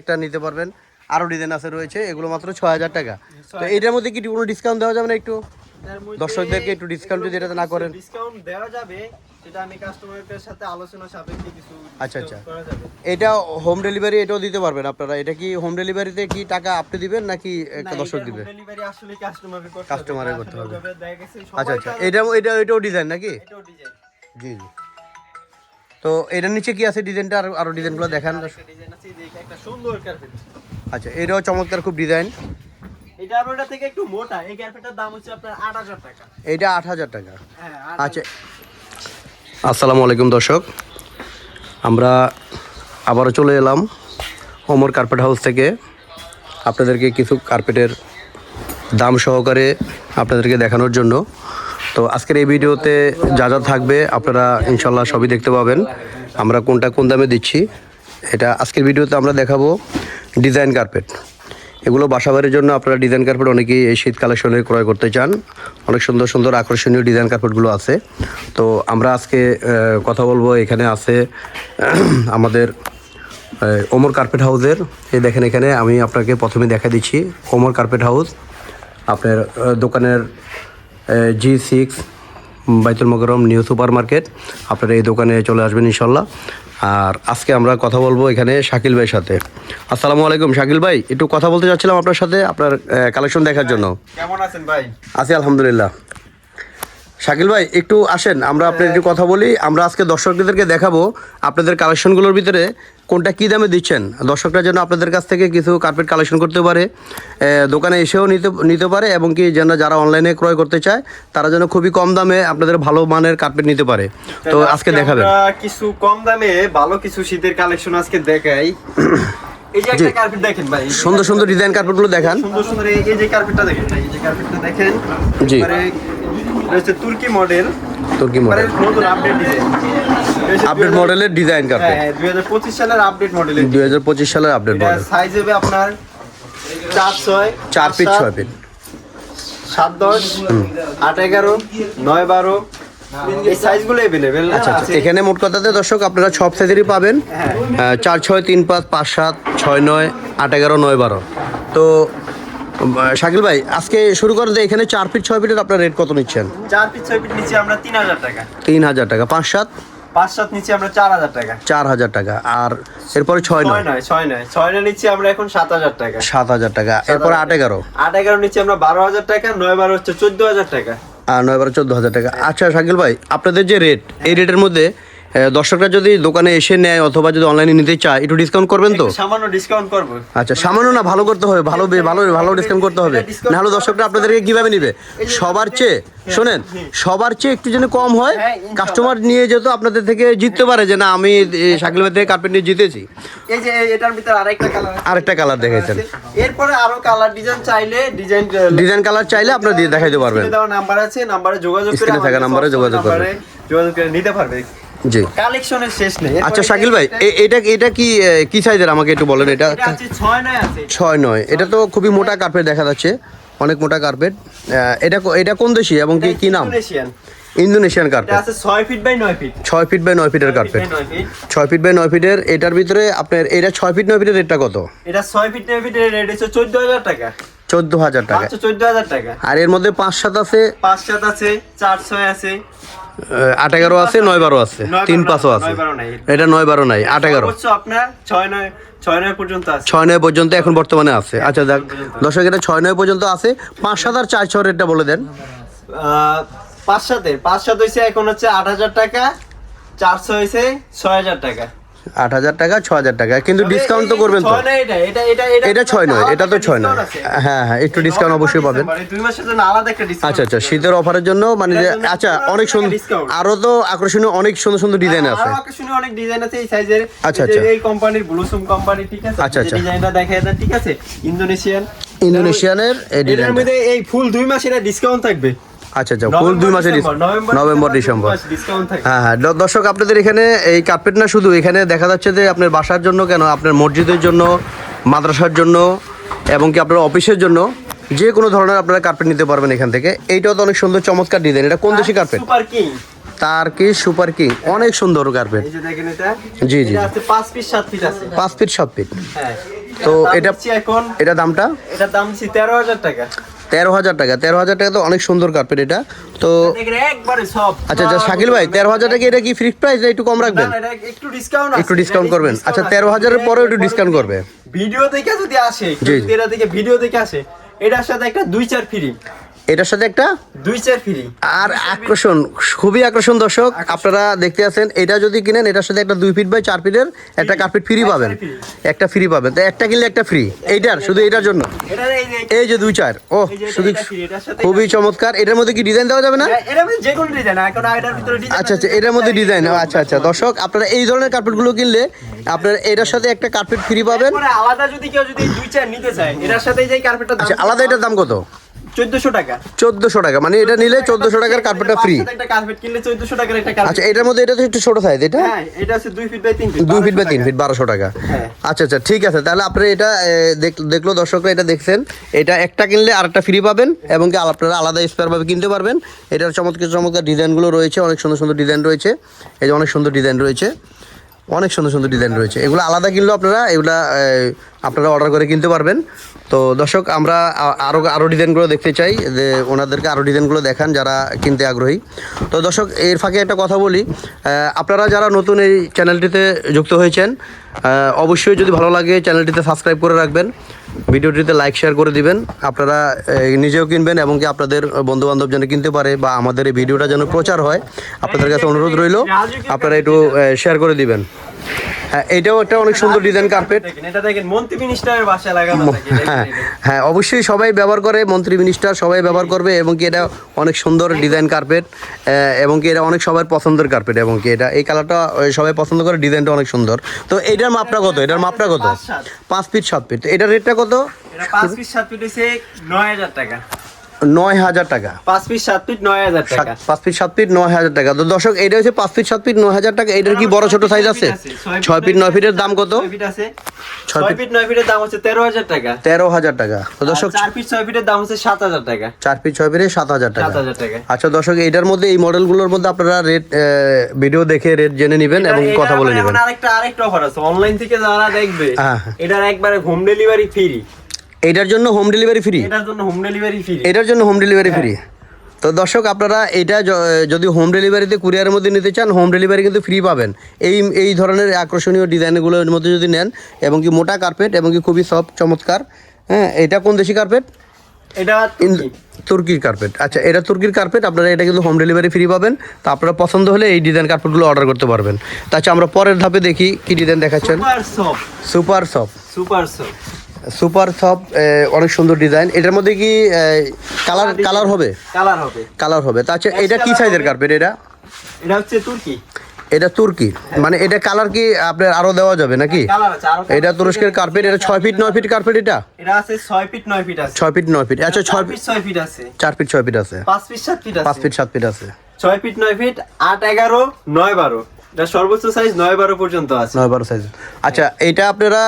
একটা নিতে পারবেন। আরও ডিজাইন আছে রয়েছে এগুলো মাত্র ছয় হাজার টাকা। তো এটার মধ্যে কি কোনো ডিসকাউন্ট দেওয়া যাবে না একটু? দর্শকদেরকে একটু ডিসকাউন্ট যদি এটাতে না করেন। ডিসকাউন্ট দেওয়া যাবে সেটা আমি কাস্টমারদের সাথে আলোচনা সাপেক্ষে কিছু আচ্ছা, আচ্ছা। এটা হোম ডেলিভারি এটাও দিতে পারবেন আপনারা। এটা কি হোম ডেলিভারিতে কি টাকা আপনি দিবেন নাকি একটা দর্শক দিবে? ডেলিভারি আসলে কাস্টমারের করতে করতে হবে। আচ্ছা আচ্ছা। এটা এটা এটাও ডিজাইন নাকি? এটাও ডিজাইন জি জি। তো এটার নিচে কি আছে ডিজাইনটা আর আরও ডিজাইনগুলো দেখান। একটা ডিজাইন আছে যে একটা সুন্দর কার্পেট আচ্ছা এটাও চমৎকার খুব ডিজাইন এটা আর ওটা থেকে একটু মোটা। এই দাম হচ্ছে আপনার আট হাজার টাকা। এটা আট হাজার টাকা। হ্যাঁ আচ্ছা আসসালামু আলাইকুম দর্শক। আমরা আবারও চলে এলাম ওমর কার্পেট হাউস থেকে। আপনাদেরকে কিছু কার্পেটের দাম সহকারে আপনাদেরকে দেখানোর জন্য। তো আজকের এই ভিডিওতে যা যা থাকবে আপনারা ইনশাল্লাহ সবই দেখতে পাবেন। আমরা কোনটা কোন দামে দিচ্ছি, এটা আজকের ভিডিওতে আমরা দেখাবো ডিজাইন কার্পেট। এগুলো বাসাবাড়ির জন্য আপনারা ডিজাইন কার্পেট অনেকেই এই শীত কালেকশনে ক্রয় করতে চান। অনেক সুন্দর সুন্দর আকর্ষণীয় ডিজাইন কার্পেটগুলো আছে। তো আমরা আজকে কথা বলব, এখানে আছে, আমাদের ওমর কার্পেট হাউসের। এই দেখেন এখানে আমি আপনাকে প্রথমে দেখা দিচ্ছি, ওমর কার্পেট হাউস। আপনার দোকানের জি সিক্স বাইতুল মকরম নিউ সুপার মার্কেট আপনারা এই দোকানে চলে আসবেন ইনশাল্লাহ। আর আজকে আমরা কথা বলব এখানে শাকিল ভাইয়ের সাথে। আসসালামু আলাইকুম শাকিল ভাই একটু কথা বলতে চাচ্ছিলাম আপনার সাথে আপনার কালেকশন দেখার জন্য। কেমন আছেন ভাই? আছি আলহামদুলিল্লাহ। শাকিল ভাই একটু আসেন আমরা আপনার একটু কথা বলি। আমরা আজকে দর্শকদেরকে দেখাবো আপনাদের কালেকশনগুলোর ভিতরে কোনটা কী দামে দিচ্ছেন। দর্শকরা যেন আপনাদের কাছ থেকে কিছু কার্পেট কালেকশন করতে পারে দোকানে এসেও নিতে নিতে পারে এবং কি যেন যারা অনলাইনে ক্রয় করতে চায় তারা যেন খুবই কম দামে আপনাদের ভালো মানের কার্পেট নিতে পারে। তো আজকে দেখাবেন। কিছু কম দামে ভালো কিছু শীতের কালেকশন আজকে দেখাই। এই যে কার্পেট দেখেন ভাই। সুন্দর সুন্দর ডিজাইন কার্পেটগুলো দেখান। সুন্দর সুন্দর এই এই যে কার্পেটটা দেখেন এই যে কার্পেটটা দেখেন। জি। হচ্ছে তুর্কি মডেল। তুর্কি মডেল। নতুন আপডেট ডিজাইন আপডেট মডেলের ডিজাইন কার্পেট হ্যাঁ দুই হাজার পঁচিশ সালের আপডেট মডেলের দুই হাজার পঁচিশ সালের আপডেট মডেল সাইজ হবে আপনার চার ছয় চার ফিট সাত, ছয় ফিট সাত দশ আট এগারো নয় বারো। এই সাইজগুলো অ্যাভেলেবেল আচ্ছা আচ্ছা। এখানে মোট কথাতে দর্শক আপনারা সব সাইজেরই পাবেন। হ্যাঁ। চার ছয় তিন পাঁচ পাঁচ সাত ছয় নয় আট এগারো নয় বারো। তো শাকিল ভাই আজকে শুরু করে দিয়ে এখানে চার ফিট ছয় ফিটের আপনার রেট কত নিচ্ছেন? চার ফিট ছয় ফিট নিচে আমরা তিন হাজার টাকা। তিন হাজার টাকা। পাঁচ সাত? পাঁচ সাত নিচে আমরা চার হাজার টাকা। চার হাজার টাকা। আর এরপরে ছয় নয়? নয় ছয় নয়। ছয় নয় নিচে আমরা এখন সাত হাজার টাকা। সাত হাজার টাকা। এরপরে আট এগারো? আট এগারো নিচে আমরা বারো হাজার টাকা নয় বারো হচ্ছে চোদ্দ হাজার টাকা। আর নয় বারো চোদ্দ হাজার টাকা। আচ্ছা শাকিল ভাই আপনাদের যে রেট এই রেটের মধ্যে দর্শকরা যদি দোকানে এসে নেয় অথবা যদি অনলাইনে নিতে চায় একটু ডিসকাউন্ট করবেন তো? সামান্য ডিসকাউন্ট করব। আচ্ছা সামান্য না ভালো করতে হবে ভালো ভালো ভালো ডিসকাউন্ট করতে হবে। নাহলে দর্শকরা আপনাদেরকে কীভাবে নিবে? সবার চেয়ে শোনেন সবার চেয়ে একটু যেন কম হয় হ্যাঁ, কাস্টমার নিয়ে যেত আপনাদের থেকে জিততে পারে যে না আমি এ, শাকিল ভাই থেকে কার্পেট নিয়ে জিতেছি। এই যে এটার ভিতরে আরেকটা কালার আরেকটা কালার দেখাইছেন। এরপরে আরও কালার ডিজাইন চাইলে ডিজাইন ডিজাইন কালার চাইলে আপনারা দিয়ে দেখাইতে পারবেন। নাম্বার আছে নাম্বারে যোগাযোগ করে থাকা নাম্বারে যোগাযোগ। নাম্বারে যোগাযোগ করে নিতে পারবে। জি। কালেকশনের শেষ নেই। আচ্ছা শাকিল ভাই এটা এটা কি কি সাইজের? আমাকে একটু বলেন এটা। ছয় নয় আছে। ছয় নয়। এটা তো খুবই মোটা কার্পেট দেখা যাচ্ছে। অনেক মোটা কার্পেট এটা এটা কোন দেশি এবং কি কি নাম? ইন্দোনেশিয়ান। কার্পেট ছয় ফিট বাই নয় ফিট ছয় ফিট বাই নয় ফিটের কার্পেট ছয় ফিট বাই নয় ফিটের এটার ভিতরে আপনার এটা ছয় ফিট নয় ফিটের রেটটা কত? এটা ছয় ফিট নয় ফিটের রেট হচ্ছে চোদ্দ হাজার টাকা। চোদ্দ হাজার টাকা। পাঁচশো চোদ্দ হাজার টাকা। আর এর মধ্যে পাঁচ সাত আছে? পাঁচ সাত আছে চার ছয় আছে। আট এগারো আছে নয় বারো আছে। তিন পাঁচও আছে। এটা নয় বারো নাই আট এগারো। আপনার ছয় নয় ছয় নয় পর্যন্ত এখন বর্তমানে আছে। আচ্ছা দেখ দর্শক এটা ছয় নয় পর্যন্ত আছে। পাঁচ সাত আর চার ছয় রেটটা বলে দেন। পাঁচ সাথে পাঁচ সাত হয়েছে এখন হচ্ছে আট হাজার টাকা চারশো হয়েছে ছয় হাজার টাকা। আট হাজার টাকা ছ হাজার টাকা। কিন্তু ডিসকাউন্ট তো করবেন তো। এটা ছয় নয় এটা তো ছয় নয়। হ্যাঁ হ্যাঁ একটু ডিসকাউন্ট অবশ্যই পাবেন। মাসের আচ্ছা আচ্ছা শীতের অফারের জন্য মানে যে আচ্ছা অনেক সুন্দর। আরও তো আকর্ষণীয় অনেক সুন্দর সুন্দর ডিজাইন আছে। আরও আকর্ষণীয় অনেক ডিজাইন আছে এই সাইজের আচ্ছা, আচ্ছা। এই কোম্পানির ব্লুসুম কোম্পানি ঠিক আছে? আচ্ছা, আচ্ছা। ডিজাইনটা দেখায় দেন ঠিক আছে? ইন্দোনেশিয়ান ইন্দোনেশিয়ানের এই এটার ডিজাইন মধ্যে এই ফুল দুই মাস এটা ডিসকাউন্ট থাকবে। আচ্ছা আচ্ছা ফুল দুই মাসের নভেম্বর ডিসেম্বর হ্যাঁ হ্যাঁ দর্শক আপনাদের এখানে এই কার্পেট না শুধু এখানে দেখা যাচ্ছে যে আপনার বাসার জন্য কেন আপনার মসজিদের জন্য মাদ্রাসার জন্য এবং কি আপনার অফিসের জন্য যে কোনো ধরনের আপনারা কার্পেট নিতে পারবেন এখান থেকে। এইটাও তো অনেক সুন্দর চমৎকার ডিজাইন এটা কোন দেশি কার্পেট তার কি? সুপার কিং অনেক সুন্দর কার্পেট এটা জি, জি, এটা 5 পিস 7 পিস আছে। পাঁচ ফিট সাত ফিট হ্যাঁ। তো এটা এখন। এটা দামটা? এটার দাম তেরো হাজার টাকা। তেরো হাজার টাকা। তেরো হাজার টাকা তো অনেক সুন্দর কার্পেট এটা। তো আচ্ছা আচ্ছা শাকিল ভাই তেরো হাজার টাকা এটা কি ফিক্সড প্রাইস একটু কম রাখবেন না, না, একটু ডিসকাউন্ট একটু ডিসকাউন্ট করবেন। আচ্ছা তেরো হাজারের পরেও একটু ডিসকাউন্ট করবে। ভিডিও দেখে যদি আসে ভিডিও দেখে আসে এটার সাথে একটা দুই চার ফ্রি এটার সাথে একটা দুই চার ফ্রি আর আকর্ষণ খুবই আকর্ষণ দর্শক আপনারা দেখতে আছেন এটা যদি কিনেন এটার সাথে একটা দুই ফিট বাই চার ফিটের একটা কার্পেট ফ্রি পাবেন। একটা ফ্রি পাবেন। তো একটা কিনলে একটা ফ্রি এইটার শুধু এটার জন্য। এই যে দুই চার। ও শুধু খুবই চমৎকার। এটার মধ্যে কি ডিজাইন দেওয়া যাবে না? এটা- এটার যে কোনো ডিজাইন এখন এটার ভিতরে ডিজাইন আচ্ছা আচ্ছা এটার মধ্যে ডিজাইন আচ্ছা আচ্ছা দর্শক আপনারা এই ধরনের কার্পেটগুলো কিনলে আপনারা এটার সাথে একটা কার্পেট ফ্রি পাবেন। আলাদা যদি কেউ যদি দুই চার নিতে চায় এটার সাথে যে কার্পেটটা আচ্ছা আলাদা এটার দাম কত? চোদ্দশো টাকা। চোদ্দশো টাকা মানে এটা নিলে চোদ্দশো টাকার কার্পেটটা ফ্রি একটা কার্পেট কিনলে চোদ্দশো টাকার একটা কার্পেট আচ্ছা এটার মধ্যে এটা তো একটু ছোট সাইজ এটা? হ্যাঁ এটা আছে দুই ফিট বাই তিন ফিট দুই ফিট বা তিন ফিট বারোশো টাকা। হ্যাঁ। আচ্ছা আচ্ছা ঠিক আছে তাহলে আপনারা এটা দেখ- দেখল দর্শকরা এটা দেখছেন। এটা একটা কিনলে আরেকটা ফ্রি পাবেন এবং কি আপনারা আলাদা স্পেয়ার ভাবে কিনতে পারবেন। এটার চমৎকার চমৎকার ডিজাইনগুলো রয়েছে অনেক সুন্দর সুন্দর ডিজাইন রয়েছে। এই যে অনেক সুন্দর ডিজাইন রয়েছে। অনেক সুন্দর সুন্দর ডিজাইন রয়েছে। এগুলো আলাদা কিনলেও আপনারা, এগুলা আপনারা অর্ডার করে কিনতে পারবেন। তো দর্শক, আমরা আরও আরও আরও ডিজাইনগুলো দেখতে চাই, যে ওনাদেরকে আরও ডিজাইনগুলো দেখান যারা কিনতে আগ্রহী। তো দর্শক, এর ফাঁকে একটা কথা বলি আপনারা যারা নতুন এই চ্যানেলটিতে যুক্ত হয়েছেন অবশ্যই যদি ভালো লাগে চ্যানেলটিতে সাবস্ক্রাইব করে রাখবেন। ভিডিওটিতে লাইক শেয়ার করে দিবেন। আপনারা নিজেও কিনবেন এবং কি আপনাদের বন্ধু বান্ধব যেন কিনতে পারে বা আমাদের এই ভিডিওটা যেন প্রচার হয়, আপনাদের কাছে অনুরোধ রইল, আপনারা একটু শেয়ার করে দিবেন। এটাও একটা অনেক সুন্দর ডিজাইন কার্পেট এটা দেখেন মন্ত্রী মিনিস্টারের বাসায় লাগানো থাকে হ্যাঁ হ্যাঁ অবশ্যই সবাই ব্যবহার করে মন্ত্রী মিনিস্টার সবাই ব্যবহার করবে এবং কি এটা অনেক সুন্দর ডিজাইন কার্পেট এবং কি এটা অনেক সবার পছন্দের কার্পেট এবং কি এটা এই কালারটা সবাই পছন্দ করে ডিজাইনটা অনেক সুন্দর। তো এটার মাপটা কত? এটার মাপটা কত? পাঁচ ফিট সাত ফিট এটার রেটটা কত? এটা পাঁচ পিস সাত ফিট হচ্ছে নয় হাজার টাকা। নয় হাজার টাকা। পাঁচ পিস সাত ফিট নয় হাজার টাকা। পাঁচ ফিট সাত ফিট নয় হাজার টাকা। তো দর্শক এটা হচ্ছে পাঁচ ফিট সাত ফিট নয় হাজার টাকা। এটার কি বড় ছোট সাইজ আছে? ছয় ফিট নয় ফিটের দাম কত? ছয় ফিট আছে। ছয় ছয় ফিট- ফিট নয় ফিটের দাম হচ্ছে তেরো হাজার টাকা। তেরো হাজার টাকা। তো দর্শক চার ফিট ছয় ফিটের দাম হচ্ছে সাত হাজার টাকা। চার ফিট ছয় ফিটে সাত হাজার টাকা। আচ্ছা দর্শক এটার মধ্যে এই মডেলগুলোর মধ্যে আপনারা রেট ভিডিও দেখে রেট জেনে নেবেন এবং কথা বলে নেবেন। আরেকটা আরেকটা অফার আছে। অনলাইন থেকে যারা দেখবে হ্যাঁ। এটার একবারে হোম ডেলিভারি ফ্রি এটার জন্য হোম ডেলিভারি ফ্রি এটার জন্য হোম ডেলিভারি ফ্রি এটার জন্য হোম ডেলিভারি ফ্রি তো দর্শক আপনারা এটা যদি হোম ডেলিভারিতে কুরিয়ারের মধ্যে নিতে চান হোম ডেলিভারি কিন্তু ফ্রি পাবেন। এই এই ধরনের আকর্ষণীয় ডিজাইনগুলোর মধ্যে যদি নেন এবং কি মোটা কার্পেট এবং কি খুবই সফট চমৎকার হ্যাঁ এটা কোন দেশি কার্পেট এটা তুর্কির কার্পেট আচ্ছা এটা তুর্কির কার্পেট আপনারা এটা কিন্তু হোম ডেলিভারি ফ্রি পাবেন। তো আপনারা পছন্দ হলে এই ডিজাইন কার্পেটগুলো অর্ডার করতে পারবেন। তাছাড়া আমরা পরের ধাপে দেখি কি ডিজাইন দেখাচ্ছেন। Super soft super soft super soft super soft অনেক সুন্দর ডিজাইন। এটার মধ্যে কি কালার কালার হবে? কালার হবে। কালার হবে। তাছাড়া এটা কি সাইজের কার্পেট এটা? এটা হচ্ছে তুর্কি। এটা তুর্কি। মানে এটা কালার কি আপনার আরও দেওয়া যাবে নাকি? আরও এটা তুরস্কের কার্পেট এটা ছয় ফিট নয় ফিট কার্পেট এটা? এটা আছে ছয় ফিট নয় ফিট আছে। ছয় ফিট নয় ফিট আচ্ছা ছয় ফিট ছয় ফিট আছে। চার ফিট ছয় ফিট আছে। পাঁচ ফিট সাত ফিট পাঁচ ফিট সাত ফিট আছে। ছয় ফিট নয় ফিট আট এগারো নয় বারো। সর্বোচ্চ সাইজ নয় বারো পর্যন্ত আছে। নয় বারো সাইজ আচ্ছা এটা আপনারা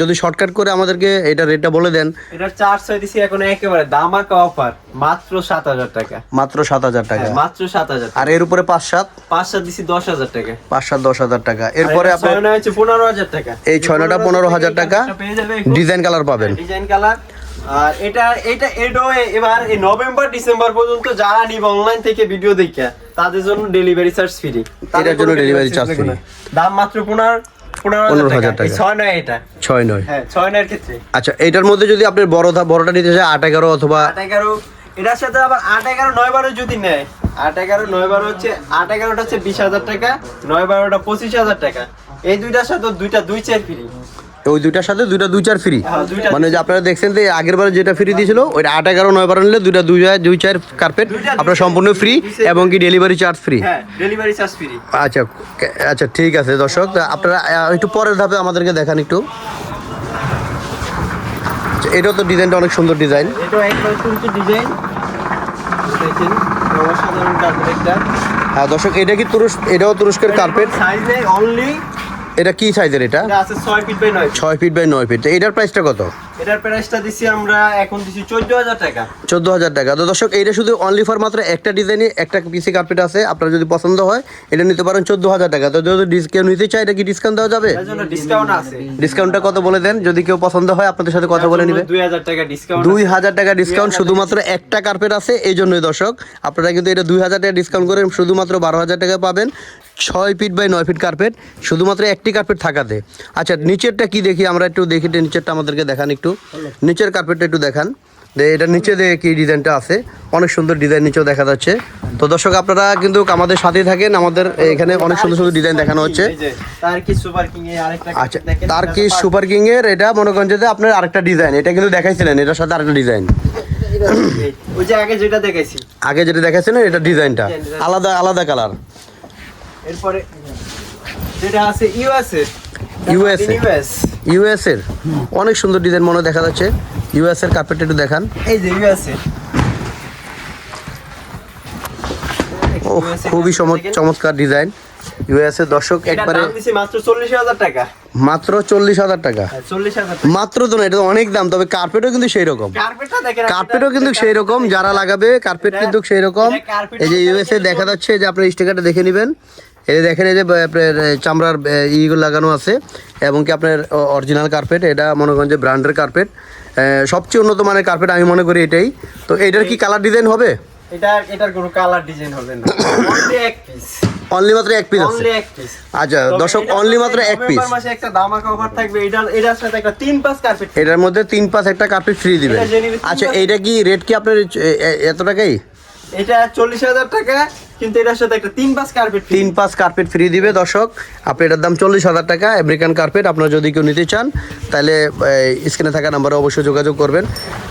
যদি শর্টকাট করে আমাদেরকে এটা রেটটা বলে দেন। এটার চার্জ ছয় দিছি এখন একেবারে দামাকা অফার মাত্র সাত হাজার টাকা। মাত্র সাত হাজার টাকা। হ্যাঁ, মাত্র সাত হাজার আর এর উপরে পাঁচ সাত? পাঁচ সাত দিছি দশ হাজার টাকা। পাঁচ সাত দশ হাজার টাকা। এরপরে আপনার হচ্ছে পনেরো হাজার টাকা। এই ছয় নয়টা পনেরো হাজার টাকা ডিজাইন কালার পাবেন। ডিজাইন কালার আর এটা এটা এটাও এবার এই নভেম্বর ডিসেম্বর পর্যন্ত যারা নিবে অনলাইন থেকে ভিডিও দেখে তাদের জন্য ডেলিভারি চার্জ ফ্রি এটার জন্য delivery charge free। দাম মাত্র পনেরো হ্যাঁ আচ্ছা এটার মধ্যে যদি বড় বড়টা নিতে আট এগারো অথবা আট এগারো এটার সাথে আবার আট এগারো নয় বারো যদি নেয় আট এগারো নয় বারো হচ্ছে আট এগারোটা হচ্ছে বিশ হাজার টাকা নয় বারোটা পঁচিশ হাজার টাকা। এই দুইটার সাথে দুইটা দুই চেয়ার ফ্রি ওই দুইটার সাথে দুইটা দুই চার ফ্রি হ্যাঁ, মানে যে আপনারা দেখছেন যে আগের বার যেটা ফ্রি দিয়েছিল ওইটা আট এগারো নয় বারো নিলে দুইটা দুই চার দুই চার কার্পেট আপনার সম্পূর্ণ ফ্রি এবং কি delivery charge free delivery charge free আচ্ছা আচ্ছা ঠিক আছে দর্শক আপনারা একটু পরের ধাপে আমাদেরকে দেখান একটু। আচ্ছা, এটাও তো ডিজাইনটা অনেক সুন্দর ডিজাইন। হ্যাঁ দর্শক এটা কি তুরস্ক এটাও তুরস্কের কার্পেট সাইজ নেই অনলি এটা কি সাইজের এটা? এটা আছে ছয় ফিট বাই নয় ছয় ফিট বাই নয় ফিট এটার প্রাইসটা কত? এটার প্রাইসটা দিছি আমরা এখন দিছি চোদ্দ হাজার টাকা। চোদ্দ হাজার টাকা। তো দর্শক এইটা শুধু অনলি ফর মাত্র একটা ডিজাইনে একটা পিসি কার্পেট আছে। আপনার যদি পছন্দ হয় এটা নিতে পারেন চোদ্দ হাজার টাকা। তো যদি ডিসকাউন্ট নিতে চাই এটা কি ডিসকাউন্ট দেওয়া যাবে? এর জন্য ডিসকাউন্ট আছে। ডিসকাউন্টটা কত বলে দেন? যদি কেউ পছন্দ হয় আপনাদের সাথে কথা বলে নিবে। দুই হাজার টাকা ডিসকাউন্ট দুই হাজার টাকা ডিসকাউন্ট শুধুমাত্র একটা কার্পেট আছে এই জন্যই দর্শক। আপনারা কিন্তু এটা দুই হাজার টাকা ডিসকাউন্ট করে শুধুমাত্র বারো হাজার টাকা পাবেন। ছয় ফিট বাই নয় ফিট কার্পেট শুধুমাত্র একটি কার্পেট থাকাতে। আচ্ছা নিচেরটা কি দেখি? আমরা একটু দেখি নিচেরটা আমাদেরকে দেখান একটু। নিচের কার্পেটটা একটু দেখান। যে এটা নিচে দিয়ে কি ডিজাইনটা আছে? অনেক সুন্দর ডিজাইন নিচেও দেখা যাচ্ছে। তো দর্শক আপনারা কিন্তু আমাদের সাথেই থাকেন। আমাদের এখানে অনেক সুন্দর সুন্দর ডিজাইন দেখানো হচ্ছে। যে, তার কি সুপার আচ্ছা তার কি সুপার কিং এর? এটা মনে করেন যে আপনার আরেকটা ডিজাইন এটা কিন্তু দেখাইছিলেন এটার সাথে আরেকটা ডিজাইন আগে যেটা দেখাইছি। আগে যেটা দেখাচ্ছেন এটা ডিজাইনটা আলাদা আলাদা কালার এরপরে যেটা আছে ইউএসএ USA ইউএস ইউএস। এর অনেক সুন্দর ডিজাইন মনে দেখা যাচ্ছে। ইউএস এর কার্পেট একটু দেখান। এই যে ইউএসএ। ও খুবই চমৎকার ডিজাইন ইউএস এর দর্শক একবারে মাত্র চল্লিশ হাজার টাকা। মাত্র চল্লিশ হাজার টাকা। হ্যাঁ, চল্লিশ হাজার টাকা। মাত্র তো না এটা তো অনেক দাম তবে কার্পেটও কিন্তু সেই রকম কার্পেটও কিন্তু সেই রকম যারা লাগাবে কার্পেট কিন্তু সেই রকম এই যে ইউএসএ দেখা যাচ্ছে যে আপনার স্টিকারটা দেখে নেবেন। এই দেখেন এই যে আপনার চামড়ার ইগুলো লাগানো আছে এবং কি আপনার অরিজিনাল কার্পেট এটা মনে করেন যে ব্র্যান্ডের কার্পেট সবচেয়ে উন্নত মানের কার্পেট আমি মনে করি এটাই। তো এটার কি কালার ডিজাইন হবে? এটা এটার কোনো কালার ডিজাইন হবে না। অনলি এক পিস অনলি মাত্র এক পিস আছে? অনলি এক পিস আচ্ছা দর্শক অনলি মাত্র এক পিস মাসে একটা ধামাকা অফার থাকবে। এটার এটার সাথে একটা তিন পাস কার্পেট এটার মধ্যে তিন পাঁচ একটা কার্পেট ফ্রি দিবেন। আচ্ছা এইটা কি রেট কি আপনার এত টাকাই? এটা চল্লিশ হাজার টাকা কিন্তু এটার সাথে একটা তিন কার্পেট তিন পাঁচ কার্পেট ফ্রি দিবে দর্শক। আপনি এটার দাম চল্লিশ হাজার টাকা আমেরিকান কার্পেট আপনারা যদি কেউ নিতে চান তাহলে স্ক্রিনে থাকা নাম্বারে অবশ্যই যোগাযোগ করবেন।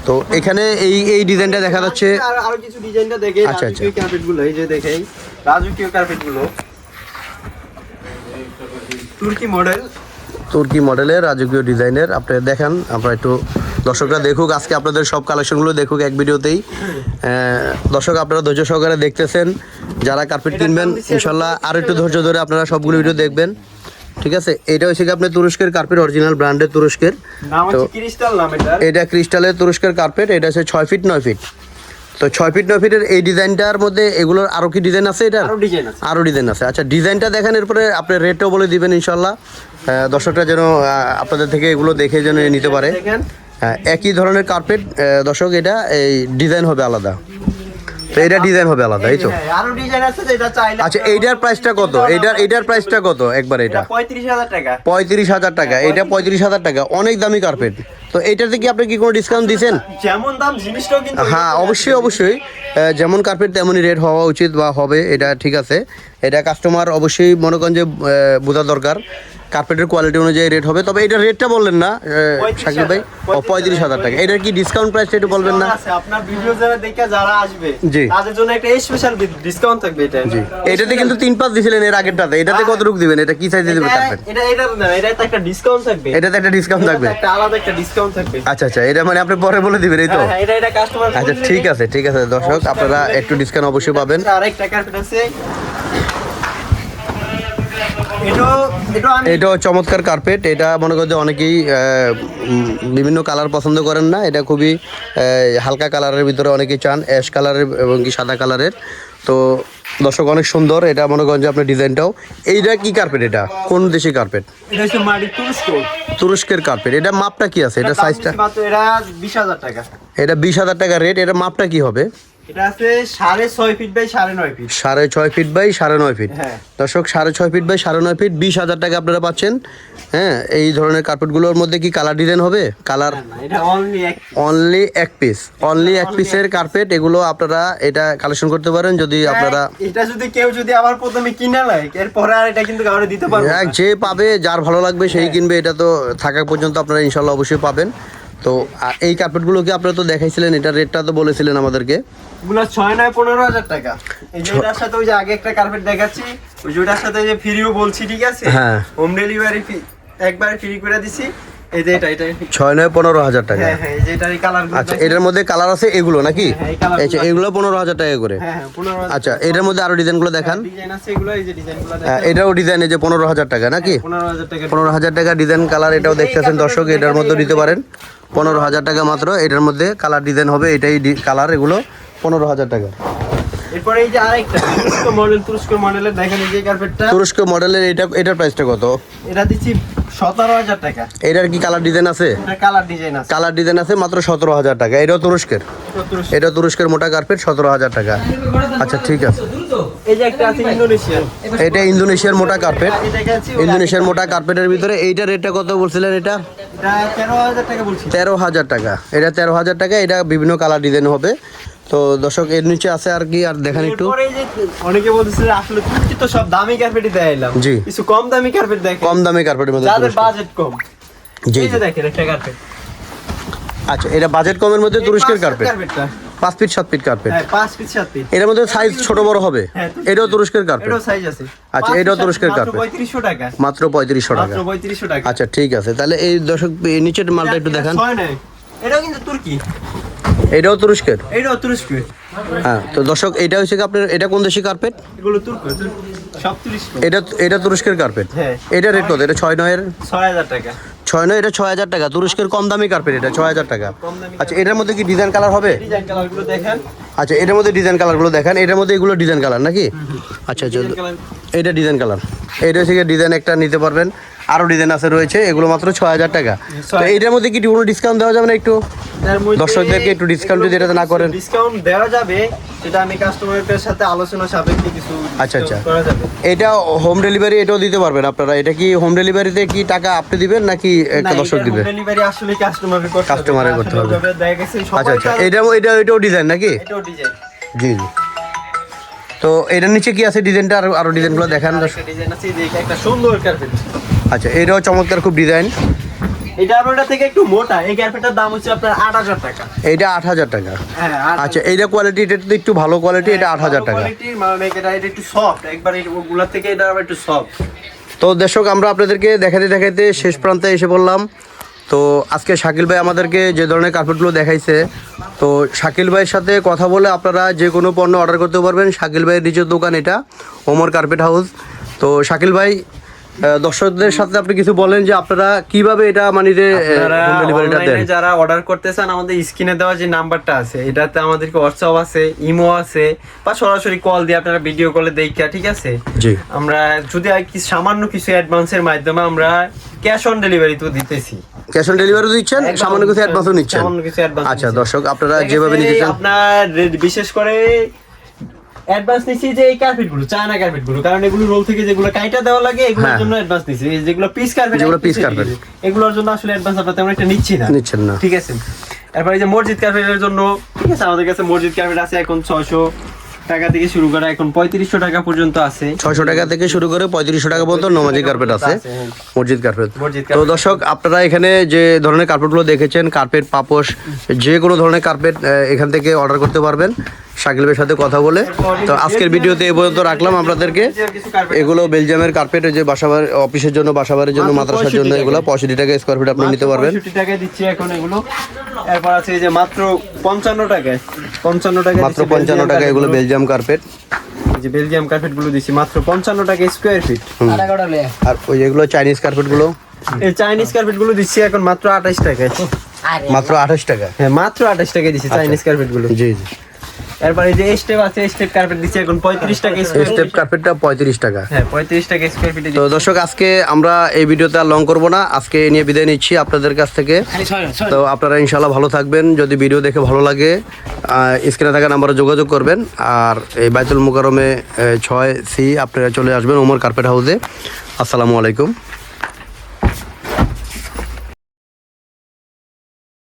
তো এখানে এই এই ডিজাইনটা দেখা যাচ্ছে। আর আরও কিছু ডিজাইনটা দেখে আচ্ছা, রাজকীয় কার্পেট এই যে দেখেই রাজকীয় কার্পেটগুলো। তুর্কি মডেল তুর্কি মডেলের রাজকীয় ডিজাইনের আপনি দেখেন আপনারা একটু দর্শকরা দেখুক আজকে আপনাদের সব কালেকশনগুলো দেখুক এক ভিডিওতেই। দর্শক আপনারা ধৈর্য সহকারে দেখতেছেন যারা কার্পেট কিনবেন ইনশাল্লাহ আর একটু ধৈর্য ধরে আপনারা সবগুলো ভিডিও দেখবেন। ঠিক আছে? এটা হচ্ছে কি আপনার তুরস্কের কার্পেট অরিজিনাল ব্র্যান্ডের তুরস্কের। তো এটা ক্রিস্টালের তুরস্কের কার্পেট এটা হচ্ছে ছয় ফিট নয় ফিট তো ছয় ফিট নয় ফিটের এই ডিজাইনটার মধ্যে এগুলোর আরও কি ডিজাইন আছে এটা আরও ডিজাইন আছে। আরও ডিজাইন আছে। আচ্ছা ডিজাইনটা দেখেন এরপরে আপনি রেটটাও বলে দিবেন ইনশাল্লাহ। দর্শকরা যেন আপনাদের থেকে এগুলো দেখে যেন নিতে পারে। দেখেন একই ধরনের কার্পেট দর্শক এটা এই ডিজাইন হবে আলাদা। তো এটা ডিজাইন হবে আলাদা এই তো? হ্যাঁ, আরও ডিজাইন আছে যেটা চাইলে আচ্ছা এইটার প্রাইসটা কত? এইটার এইটার প্রাইসটা কত একবার এটা? পঁয়ত্রিশ হাজার টাকা। পঁয়ত্রিশ হাজার টাকা এটা পঁয়ত্রিশ হাজার টাকা অনেক দামি কার্পেট তো এইটাতে কি আপনি কি কোনো ডিসকাউন্ট দিয়েছেন যেমন দাম জিনিসটাও কিন্তু হ্যাঁ অবশ্যই অবশ্যই। যেমন কার্পেট তেমনই রেট হওয়া উচিত বা হবে এটা ঠিক আছে। এটা কাস্টমার অবশ্যই মনে করেন যে বোঝা দরকার। কার্পেটের কোয়ালিটি অনুযায়ী রেট হবে। তবে এটা রেটটা বললেন না শাকিব ভাই? ও পঁয়ত্রিশ হাজার টাকা। এটার কি ডিসকাউন্ট প্রাইসটা একটু বলবেন না? আপনার ভিডিও যারা দেখে যারা আসবে জি। তাদের জন্য একটা স্পেশাল ডিসকাউন্ট থাকবে এটা। জি। এটাতে কিন্তু তিন পাঁচ দিছিলেন এর আগেরটাতে। এটাতে কত রূপ দিবেন? এটা কি সাইজে দিবেন এটা কার্পেট এটা এটা না এটা একটা ডিসকাউন্ট থাকবে। এটাতে একটা ডিসকাউন্ট থাকবে? একটা আলাদা একটা ডিসকাউন্ট থাকবে। আচ্ছা আচ্ছা। এটা মানে আপনি পরে বলে দিবেন এই তো? হ্যাঁ, হ্যাঁ, এটা এটা কাস্টমার আচ্ছা ঠিক আছে ঠিক আছে দর্শক আপনারা একটু ডিসকাউন্ট অবশ্যই পাবেন। আরেকটা কার্পেট আছে। এটাও চমৎকার কার্পেট এটা মনে করতে অনেকেই বিভিন্ন কালার পছন্দ করেন না। এটা খুবই হালকা কালারের ভিতরে অনেকেই চান অ্যাশ কালারের এবং কি সাদা কালারের তো দর্শক অনেক সুন্দর। এটা মনে করেন যে আপনার ডিজাইনটাও। এইটা কি কার্পেট এটা? কোন দেশি কার্পেট এটা তুরস্কের কার্পেট এটা মাপটা কি আছে? এটা সাইজটা এটা বিশ হাজার টাকা। এটা বিশ হাজার টাকা রেট এটা মাপটা কি হবে? এটা আছে সাড়ে ছয় ফিট বাই সাড়ে নয় ফিট। সাড়ে ছয় ফিট বাই সাড়ে নয় ফিট। হ্যাঁ। দর্শক সাড়ে ছয় ফিট বাই সাড়ে নয় ফিট বিশ হাজার টাকা আপনারা পাচ্ছেন। হ্যাঁ এই ধরনের কার্পেটগুলোর মধ্যে কি কালার ডিজাইন হবে? কালার অনলি এক পিস অনলি এক পিসের কার্পেট এগুলো আপনারা এটা কালেকশন করতে পারেন যদি আপনারা এটা যদি কেউ যদি আবার প্রথমে কিনে নেয় এরপরে আর এটা কিন্তু কাউরে দিতে পারব যে পাবে যার ভালো লাগবে সেই কিনবে এটা তো থাকা পর্যন্ত আপনারা ইনশাল্লাহ অবশ্যই পাবেন। তো এই কার্পেটগুলোকে আপনারা তো দেখাইছিলেন? এটা রেটটা তো বলেছিলেন আমাদেরকে। এগুলো ছয় নয় পনেরো হাজার টাকা। এই যে এটার সাথে ওই যে আগে একটা কার্পেট দেখাচ্ছি ওই যে ওটার সাথে যে ফ্রিও বলছি ঠিক আছে? হ্যাঁ। হোম ডেলিভারি ফি একবার ফ্রি করে দিছি। এই যে এটা এটা ছয় নয় পনেরো হাজার টাকা। হ্যাঁ হ্যাঁ এই যে এটার কালার আচ্ছা এটার মধ্যে কালার আছে এগুলো নাকি? হ্যাঁ, এই colour আচ্ছা এগুলো পনেরো হাজার টাকা করে। হ্যাঁ হ্যাঁ আচ্ছা এটার মধ্যে আরও ডিজাইনগুলো দেখান। ডিজাইন আছে এগুলো এই যে ডিজাইনগুলো হ্যাঁ, এটাও ডিজাইন এই যে পনেরো হাজার টাকা নাকি? পনেরো হাজার টাকা ডিজাইন কালার এটাও দেখতেছেন দর্শক এটার মধ্যে দিতে পারেন। পনেরো হাজার টাকা মাত্র। এটার মধ্যে কালার ডিজাইন হবে এটাই কালার এগুলো পনেরো হাজার টাকা। এরপরে এই যে আরেকটা তুরস্ক মডেল তুরস্ক মডেলের দেখেন এই যে কার্পেটটা তুরস্ক মডেলের এটা এটার প্রাইসটা কত? এটা দিচ্ছি সতেরো হাজার টাকা। এটার কি কালার ডিজাইন আছে? কালার ডিজাইন আছে। কালার ডিজাইন আছে মাত্র সতেরো হাজার টাকা। এটাও তুরস্কের? এটা এটা তুরস্কের মোটা কার্পেট সতেরো হাজার টাকা। আচ্ছা ঠিক আছে। এটা ইন্দোনেশিয়ার মোটা কার্পেট ইন্দোনেশিয়ার মোটা কার্পেটের ভিতরে। এইটার রেটটা কত বলছিলেন এটা? তেরো হাজার টাকা এটা তেরো হাজার টাকা। এটা বিভিন্ন কালার ডিজাইন হবে। তো দর্শক এর নিচে আছে আর কি? আর দেখেন একটু। অনেকে বলতেছে আসলে তুর্কি তো সব দামি কার্পেটই দেখাইলাম জি। কিছু কম দামি কার্পেট দেখেন। কম দামে কার্পেটের মধ্যে যাদের বাজেট কম। জি এই যে জি। দেখেন একটা কার্পেট আচ্ছা এটা বাজেট কমের মধ্যে তুরস্কের কার্পেট পাঁচ ফিট সাত ফিট কার্পেট হ্যাঁ এর মধ্যে সাইজ ছোট বড় হবে। হ্যাঁ, এটাও তুরস্কের কার্পেট এটাও সাইজ আছে। আচ্ছা, এটাও তুরস্কের টাকা মাত্র পঁয়ত্রিশশো টাকা। মাত্র পঁয়ত্রিশশো টাকা। আচ্ছা ঠিক আছে। তাহলে এই দর্শক নিচের মালটা একটু দেখান। এটাও কিন্তু তুর্কি। এটাও তুরস্কের? এটাও তুরস্ক। হ্যাঁ তো দর্শক এটা হচ্ছে কি আপনার এটা কোন দেশি কার্পেট এগুলো এটা এটা তুরস্কের কার্পেট হ্যাঁ। এটা রেট কত? এটা ছয় নয়ের? ছয় হাজার টাকা। ছয় নয় এটা ছয় হাজার টাকা। তুরস্কের কম দামি কার্পেট এটা ছয় হাজার টাকা। আচ্ছা এটার মধ্যে কি ডিজাইন কালার হবে? ডিজাইন কালার দেখেন। আচ্ছা এটার মধ্যে ডিজাইন কালারগুলো দেখেন। এটার মধ্যে এগুলো ডিজাইন কালার নাকি? আচ্ছা আচ্ছা এটা ডিজাইন কালার এটা হচ্ছে ডিজাইন একটা নিতে পারবেন। আরও ডিজাইন আছে রয়েছে এগুলো মাত্র ছয় হাজার টাকা। তো। এটার মধ্যে কি কোনো ডিসকাউন্ট দেওয়া যাবে না একটু? দর্শকদেরকে একটু ডিসকাউন্ট যদি এটা না করেন। ডিসকাউন্ট দেওয়া যাবে সেটা আমি কাস্টমারের সাথে আলোচনা সাপেক্ষে কিছু আচ্ছা, আচ্ছা। এটা হোম ডেলিভারি এটাও দিতে পারবেন আপনারা। এটা কি হোম ডেলিভারিতে কি টাকা আপনি দিবেন নাকি একটা দর্শক দিবে? ডেলিভারি আসলে কাস্টমারের করতে এর করতে হবে। আচ্ছা আচ্ছা। এটা এটা এটাও ডিজাইন নাকি? এটাও ডিজাইন জি জি। তো এটার নিচে কি আছে ডিজাইনটা আর আরও ডিজাইনগুলো দেখান। দর্শক। ডিজাইন আছে একটা সুন্দর কার্পেট আচ্ছা এটাও চমৎকার খুব ডিজাইন এটা থেকে একটু মোটা এই দাম হচ্ছে আপনার আট হাজার টাকা। এইটা আট হাজার টাকা। হ্যাঁ আচ্ছা এইটা কোয়ালিটি এটা তো একটু ভালো কোয়ালিটি এটা আট হাজার টাকা। মানে এটা এটা একটু সফট একবার ওগুলা থেকে এটা আবার একটু সফট তো দর্শক আমরা আপনাদেরকে দেখাতে দেখাতে শেষ প্রান্তে এসে বললাম তো আজকে শাকিল ভাই আমাদেরকে যে ধরনের কার্পেটগুলো দেখাইছে তো শাকিল ভাইয়ের সাথে কথা বলে আপনারা যে কোনো পণ্য অর্ডার করতে পারবেন। শাকিল ভাইয়ের নিজের দোকান এটা ওমর কার্পেট হাউস তো শাকিল ভাই দর্শকদের সাথে আপনি কিছু বলেন যে আপনারা কীভাবে এটা মানে যে যারা অর্ডার করতে চান আমাদের স্ক্রিনে দেওয়া যে নাম্বারটা আছে এটাতে আমাদেরকে হোয়াটসঅ্যাপ আছে ইমো আছে বা সরাসরি কল দিয়ে আপনারা ভিডিও কলে দেখা ঠিক আছে? আমরা যদি আর কি সামান্য কিছু অ্যাডভান্সের মাধ্যমে আমরা ক্যাশ অন ডেলিভারি তো দিতেছি। ক্যাশ অন ডেলিভারি দিচ্ছেন সামান্য কিছু অ্যাডভান্সও নিচ্ছেন? সামান্য কিছু advance আচ্ছা দর্শক আপনারা যেভাবে নিতে চান আপনার বিশেষ করে অ্যাডভান্স নিচ্ছি যে এই কার্পেটগুলো চায়না কার্পেটগুলো কারণ এগুলো রোল থেকে যেগুলো কাইটা দেওয়া লাগে এগুলোর হ্যাঁ। জন্য অ্যাডভান্স এই যেগুলো পিস কার্পেট যেগুলো piece কার্পেট এগুলোর জন্য আসলে অ্যাডভান্স আমরা তেমন একটা নিচ্ছি না। নিচ্ছেন না। ঠিক আছে? এরপর এই যে মসজিদ কার্পেটের জন্য ঠিক আছে আমাদের কাছে মসজিদ কার্পেট আছে এখন ছয়শো টাকা থেকে শুরু করা এখন পঁয়ত্রিশশো টাকা পর্যন্ত আছে। ছয়শো টাকা থেকে শুরু করে পঁয়ত্রিশশো টাকা পর্যন্ত নমাজি কার্পেট আছে। হ্যাঁ। মসজিদ কার্পেট তো দর্শক আপনারা এখানে যে ধরনের কার্পেটগুলো দেখেছেন কার্পেট পাপোশ যে কোনো ধরনের কার্পেট এখান থেকে অর্ডার করতে পারবেন। শাকিল ভাইয়ের সাথে কথা বলে। তো আজকের ভিডিওতে এই পর্যন্ত রাখলাম আপনাদেরকে। এগুলো বেলজিয়ামের কার্পেট যে বাসাবাড়ি অফিসের জন্য বাসাবাড়ির জন্য মাদ্রাসার জন্য এগুলো পঁয়ষট্টি টাকা স্কোয়ার ফিট আপনি নিতে পারবেন। পঁয়ষট্টি দিচ্ছি এখন এগুলো। এরপর আছে এই যে মাত্র পঞ্চান্ন টাকায়। পঞ্চান্ন টাকা মাত্র পঞ্চান্ন টাকা এগুলো বেলজিয়াম কার্পেট যে বেলজিয়াম কার্পেটগুলো দিচ্ছি মাত্র পঞ্চান্ন টাকা স্কোয়ার ফিট আর ওই যেগুলো চাইনিজ কার্পেটগুলো এই চাইনিজ কার্পেটগুলো দিচ্ছি এখন মাত্র আঠাশ টাকায়। মাত্র আঠাশ টাকা হ্যাঁ মাত্র আঠাশ টাকায় দিচ্ছি চাইনিজ কার্পেটগুলো। জি জি। এরপর যে স্টেপ আছে স্টেপ কার্পেট দিচ্ছি এখন পঁয়ত্রিশ টাকা স্টেপ কার্পেটটা পঁয়ত্রিশ টাকা। হ্যাঁ পঁয়ত্রিশ টাকা স্কোয়ার ফিটে তো দর্শক আজকে আমরা এই ভিডিওতে আর লং করব না। আজকে নিয়ে বিদায় নিচ্ছি আপনাদের কাছ থেকে। তো আপনারা ইনশাল্লাহ ভালো থাকবেন। যদি ভিডিও দেখে ভালো লাগে স্ক্রিনে থাকা নাম্বারে যোগাযোগ করবেন। আর এই বাইতুল মুকারমে ছয় সি আপনারা চলে আসবেন ওমর কার্পেট হাউসে আসসালামু আলাইকুম।